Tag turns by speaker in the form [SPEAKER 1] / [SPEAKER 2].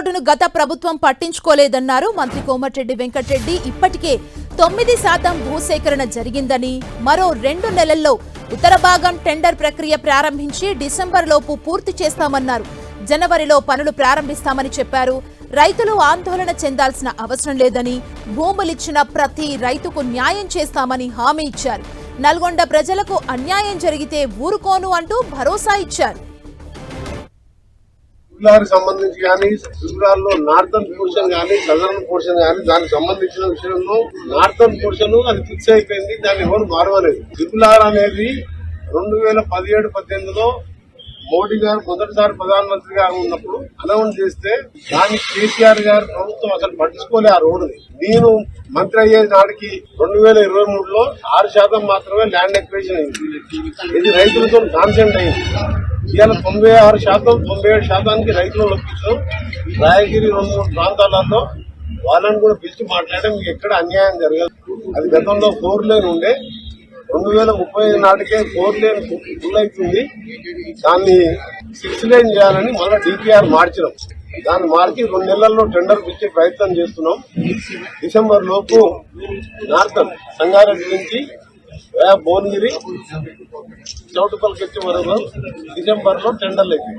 [SPEAKER 1] రోడ్డును గత ప్రభుత్వం పట్టించుకోలేదన్నారు. మంత్రి కోమటిరెడ్డి వెంకటరెడ్డి ఇప్పటికే తొమ్మిది శాతం భూసేకరణ జరిగిందని మరో రెండు నెలల్లో ఉత్తర భాగం టెండర్ ప్రక్రియ ప్రారంభించి డిసెంబర్ లోపు పూర్తి చేస్తామన్నారు. జనవరిలో పనులు ప్రారంభిస్తామని చెప్పారు. రైతులు ఆందోళన చెందాల్సిన అవసరం లేదని భూములిచ్చిన ప్రతి రైతుకు న్యాయం చేస్తామని హామీ ఇచ్చారు. నల్గొండ ప్రజలకు అన్యాయం జరిగితే ఊరుకోను అంటూ భరోసా ఇచ్చారు.
[SPEAKER 2] జిల్లాకు సంబంధించి కానీ గుజరాల్లో నార్థన్ పోర్షన్ కానీ సదరన్ పోర్షన్ కానీ దానికి సంబంధించిన విషయంలో నార్థన్ పోర్షన్ అది ఫిక్స్ అయిపోయింది దాన్ని ఎవరు మారవలేదు. త్రిపులార్ అనేది రెండు వేల పదిహేడు పద్దెనిమిదిలో మోడీ గారు మొదటిసారి ప్రధానమంత్రి గారు ఉన్నప్పుడు అనౌన్స్ చేస్తే దాన్ని కేసీఆర్ గారు ప్రభుత్వం అసలు పట్టించుకోలే ఆ రోడ్డుని. నేను మంత్రి అయ్యే నాటికి రెండు వేల ఇరవై మూడులో ఆరు శాతం మాత్రమే ల్యాండ్ ఎక్వేషన్ అయింది. ఇది రైతులతో కాన్సెంట్ అయింది. ఇవాళ తొంభై ఆరు శాతం తొంభై ఏడు శాతానికి రైతులు లభించాం రాయగిరి రెండు మూడు ప్రాంతాలలో వాళ్ళని కూడా పిలిచి మాట్లాడడం మీకు ఎక్కడ అన్యాయం జరగదు. అది గతంలో ఫోర్ లేన్ ఉండే. రెండు వేల ముప్పై నాటికే ఫోర్ లేన్ ఫుల్ అవుతుంది దాన్ని సిక్స్ లేన్ చేయాలని మళ్ళీ డిపిఆర్ మార్చినాం దాన్ని మార్చి రెండు నెలల్లో టెండర్ పిచ్చే ప్రయత్నం చేస్తున్నాం. డిసెంబర్ లోపు నార్థన్ సంగారెడ్డి నుంచి భువనగిరి చౌటుపల్లి వచ్చే వరకు డిసెంబర్లో టెండర్లు అయిపోయి